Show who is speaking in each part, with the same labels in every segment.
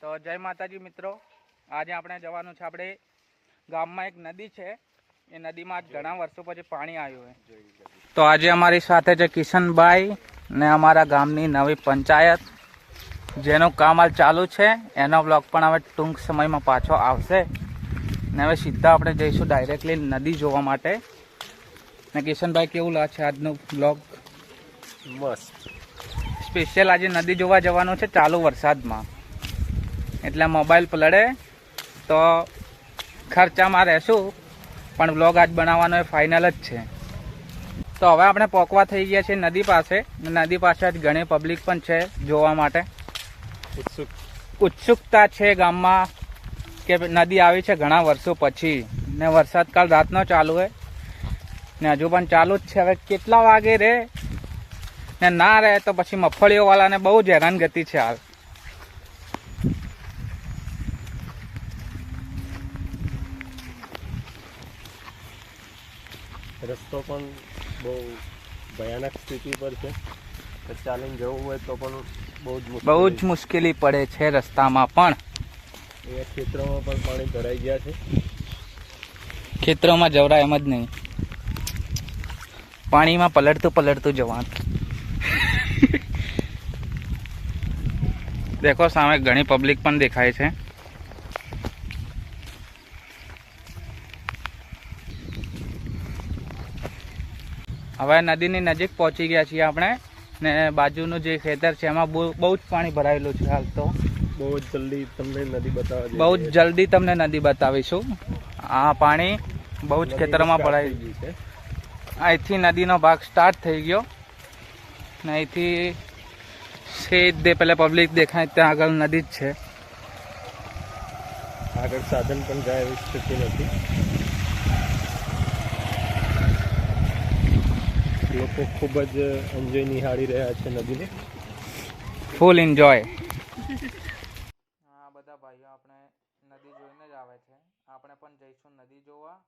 Speaker 1: તો જય માતાજી મિત્રો. આજે આપણે જવાનું છે આપણે ગામમાં એક નદી છે. એ નદીમાં આજ ઘણા વર્ષો પછી પાણી આવ્યું છે. તો આજે અમારી સાથે છે કિશનભાઈ ને અમારા ગામની નવી પંચાયત. જેનું કામ હાલ ચાલુ છે. એનો બ્લોગ પણ હવે ટૂંક સમયમાં પાછો આવશે. ને હવે સીધા આપણે જઈશું ડાયરેક્ટલી નદી જોવા માટે. ને કિશનભાઈ કેવું લાગે આજનું બ્લોગ
Speaker 2: મસ્ત.
Speaker 1: સ્પેશિયલ આજે નદી જોવા જવાનું છે. ચાલુ વરસાદમાં. એટલે મોબાઈલ પલળે તો ખર્ચામાં રહેશું પણ બ્લોગ આજ બનાવવાનો એ ફાઇનલ જ છે. તો હવે આપણે પોકવા થઈ ગયા છીએ નદી પાસે. ને નદી પાસે જ ઘણી પબ્લિક પણ છે જોવા માટે.
Speaker 2: ઉત્સુક.
Speaker 1: ઉત્સુકતા છે ગામમાં કે નદી આવી છે ઘણા વર્ષો પછી. ને વરસાદ કાલ રાતનો ચાલુ હોય ને હજુ પણ ચાલુ જ છે. હવે કેટલા વાગે રે? ને ના રહે તો પછી મફળીઓવાળાને બહુ જ હેરાનગતિ છે હાલ.
Speaker 2: રસ્તો પણ બહુ ભયાનક સ્થિતિ પર છે. ચાલીને જવું હોય તો પણ બહુ જ
Speaker 1: બહુ જ મુશ્કેલી પડે છે રસ્તામાં પણ.
Speaker 2: એ ખેતરોમાં પણ પાણી ભરાઈ ગયા છે.
Speaker 1: ખેતરોમાં જવરાય એમ જ નહીં. પાણીમાં પલળતું પલળતું જવાનું. દેખો સામે ઘણી પબ્લિક પણ દેખાય છે. હવે નદીની નજીક પહોંચી ગયા છીએ આપણે ને બાજુનું જે ખેતર છે એમાં બહુ બહુ જ પાણી ભરાયેલું છે હાલ તો.
Speaker 2: બહુ જ જલ્દી તમને નદી બતાવી
Speaker 1: બહુ જ જલ્દી તમને નદી બતાવીશું. આ પાણી બહુ જ ખેતરમાં
Speaker 2: ખેતરોમાં ગયું છે.
Speaker 1: અહીંથી નદીનો ભાગ સ્ટાર્ટ થઈ ગયો. ને અહીંથી સીધે પેલા પબ્લિક દેખાય ત્યાં આગળ નદી જ છે.
Speaker 2: આગળ સાધન પણ જાય એવી સ્થિતિ નથી. લોકો ખૂબ જ એન્જોય નિહાળી રહ્યા છે નદીને.
Speaker 1: ફૂલ એન્જોય આ બધા ભાઈઓ આપણે નદી જોઈને જ આવે છે. આપણે પણ જઈશું નદી જોવા.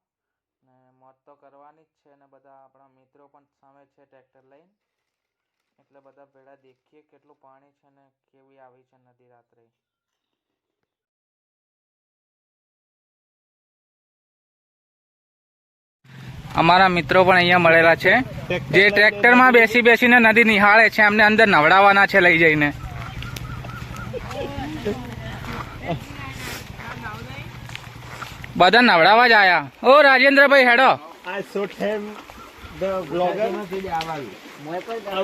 Speaker 1: ને મોત તો કરવાની જ છે અને બધા આપણા મિત્રો પણ સામે છે ટ્રેક્ટર લઈને. એટલે બધા ભેળા દેખીએ કેટલું પાણી છે ને કેવી આવી છે નદી રાત્રે. અમારા મિત્રો પણ અહીંયા મળેલા છે. જે ટ્રેક્ટરમાં બેસી બેસીને નદી નિહાળે છે એમને અંદર નવડાવવાના છે લઈ જઈને. બધા નવડાવવા જ આયા. ઓ રાજેન્દ્રભાઈ હેડો.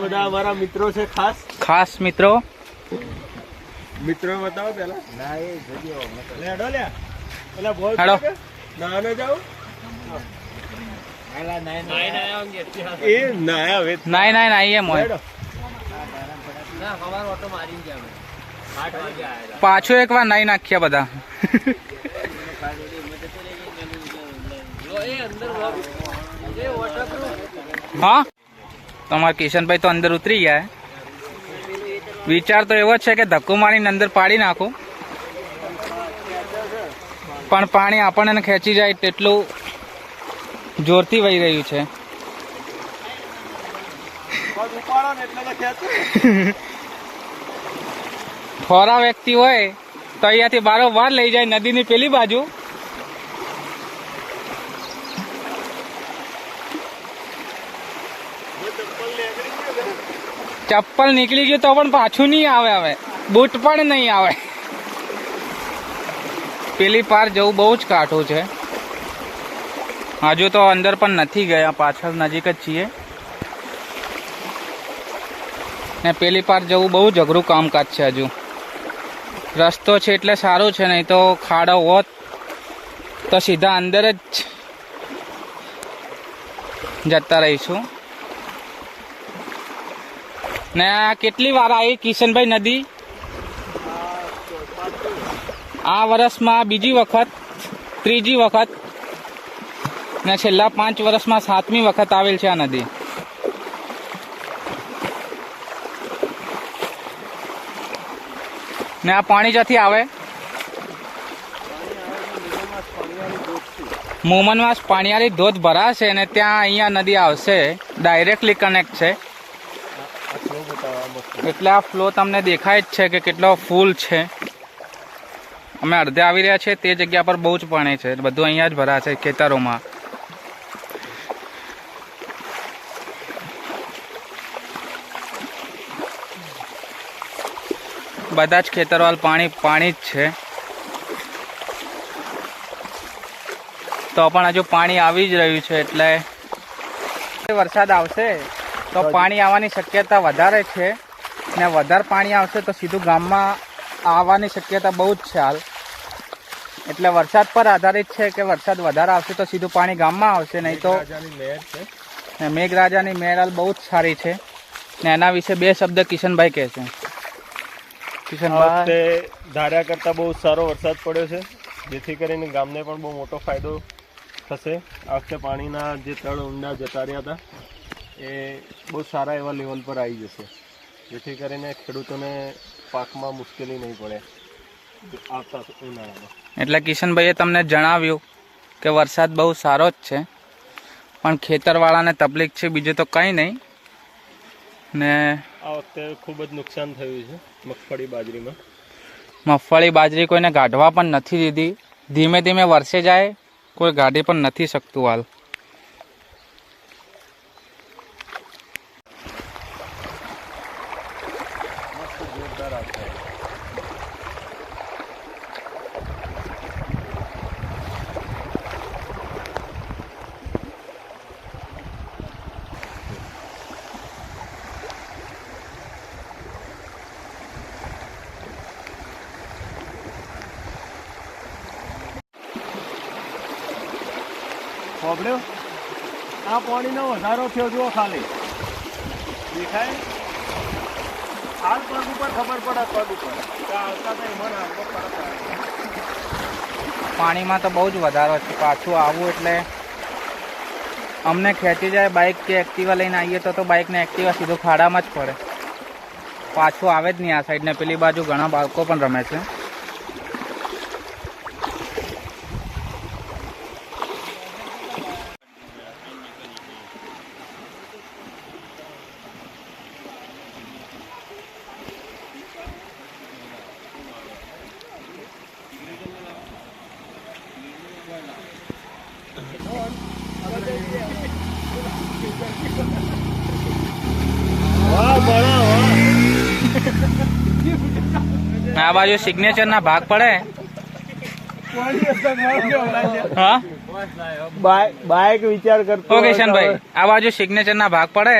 Speaker 2: બધા અમારા મિત્રો છે ખાસ.
Speaker 1: ખાસ મિત્રો.
Speaker 2: મિત્રો બતાવો પેલા લે હેડો લે. પેલા બોલ
Speaker 1: હેડો.
Speaker 2: ના ના જાઓ એ નાય હવે.
Speaker 1: નાઈ નાઈ એમ હોય. પાછું એક વાર નાઈ નાખ્યા બધા. હા? તમારા કિશનભાઈ તો અંદર ઉતરી ગયા વિચાર તો એવો છે કે ધક્કો મારીને અંદર પાડી નાખું. પણ પાણી આપણને ખેંચી જાય તેટલું જોરથી વહી રહ્યું છે. ખોરા વ્યક્તિ હોય તો અહીંયાથી બારોબાર લઈ જાય નદીની પેલી બાજુ. ચપ્પલ નીકળી ગયું તો પણ પાછું નહીં આવે હવે. બૂટ પણ નહીં આવે. પેલી પાર જવું બહુ જ કાઠું છે. હજુ તો અંદર પણ નથી ગયા, પાછળ નજીક જ છીએ. ને પેલી પાર જવું બહુ જઘરું કામકાજ છે હજુ. રસ્તો છે એટલે સારું છે, નહીં તો ખાડો હોત તો સીધા અંદર જ જતા રહીશું. ને કેટલી વાર આવી કિશનભાઈ નદી? આ વર્ષમાં બીજી વખત, ત્રીજી વખત ને છેલ્લા પાંચ વર્ષમાં સાતમી વખત આવેલ છે આ નદી. ને આ પાણી જ્યાંથી આવે? મોમનવાસ પાણીયારી ધોધ ભરાશે અને ત્યાં અહીંયા નદી આવશે. ડાયરેક્ટલી કનેક્ટ છે. એટલે આ ફ્લો તમને દેખાય જ છે કે કેટલો ફૂલ છે. અમે અડધે આવી રહ્યા છીએ, તે જગ્યા પર બહુ જ પાણી છે. બધું અહીંયા જ ભરાશે ખેતરોમાં. બધા જ ખેતરવાલ પાણી પાણી જ છે. તો પણ હજુ પાણી આવી જ રહ્યું છે એટલે વરસાદ આવશે તો પાણી આવવાની શક્યતા વધારે છે. ને વધારે પાણી આવશે તો સીધું ગામમાં આવવાની શક્યતા બહુ જ છે હાલ. એટલે વરસાદ પર આધારિત છે કે વરસાદ વધારે આવશે તો સીધું પાણી ગામમાં આવશે નહીં તો મેઘરાજાની મહેર હાલ બહુ જ સારી છે. ને એના વિશે બે શબ્દ કિશનભાઈ કહે છે.
Speaker 2: આ
Speaker 1: કિશનભાઈ
Speaker 2: વખતે ધાર્યા કરતાં બહુ સારો વરસાદ પડ્યો છે. જેથી કરીને ગામને પણ બહુ મોટો ફાયદો થશે. આ વખતે પાણીના જે તળ ઊંડા જતા રહ્યા હતા એ બહુ સારા એવા લેવલ પર આવી જશે. જેથી કરીને ખેડૂતોને પાકમાં મુશ્કેલી નહીં પડે. આવતા ઉનાળામાં.
Speaker 1: એટલે કિશનભાઈએ તમને જણાવ્યું કે વરસાદ બહુ સારો જ છે પણ ખેતરવાળાને તકલીફ છે બીજું તો કંઈ નહીં. ને
Speaker 2: આ વખતે ખૂબ જ નુકસાન થયું છે મગફળી બાજરીમાં.
Speaker 1: મગફળી બાજરી કોઈને ગાઢવા પણ નથી દીધી. ધીમે ધીમે વરસે જાય કોઈ ગાઢી પણ નથી શકતું હાલ.
Speaker 2: જોરદાર આવશે. સાંભળ્યો આ પાણીનો વધારો થયો, જુઓ ખાલી. દેખાય? હાલ પગ ઉપર ખબર પડે, પગ ઉપર.
Speaker 1: પાણીમાં તો બહુ જ વધારો છે. પાછું આવવું એટલે અમને ખેંચી જાય બાઇક કે એક્ટિવા લઈને આવીએ તો તો બાઇકને એક્ટિવા સીધું ખાડામાં જ પડે. પાછું આવે જ નહીં આ સાઈડને પેલી બાજુ ઘણા બાળકો પણ રમે છે. આ બાજુ સિગ્નેચર ના ભાગ પડે. હા?
Speaker 2: બાઇક વિચાર કરતો
Speaker 1: ઓ ભાઈ આ બાજુ સિગ્નેચર ના ભાગ પડે.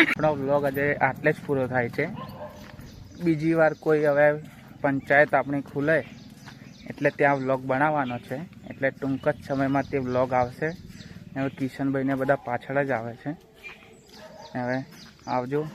Speaker 1: આપણો બ્લોગ આજે આટલે જ પૂરો થાય છે. બીજી વાર કોઈ હવે પંચાયત આપણી ખુલે. એટલે ત્યાં વ્લોગ બનાવવાનો છે. એટલે ટૂંક જ સમયમાં તે વ્લોગ આવશે. હવે કિશનભાઈને બધા પાછળ જ આવે છે. હવે આવજો.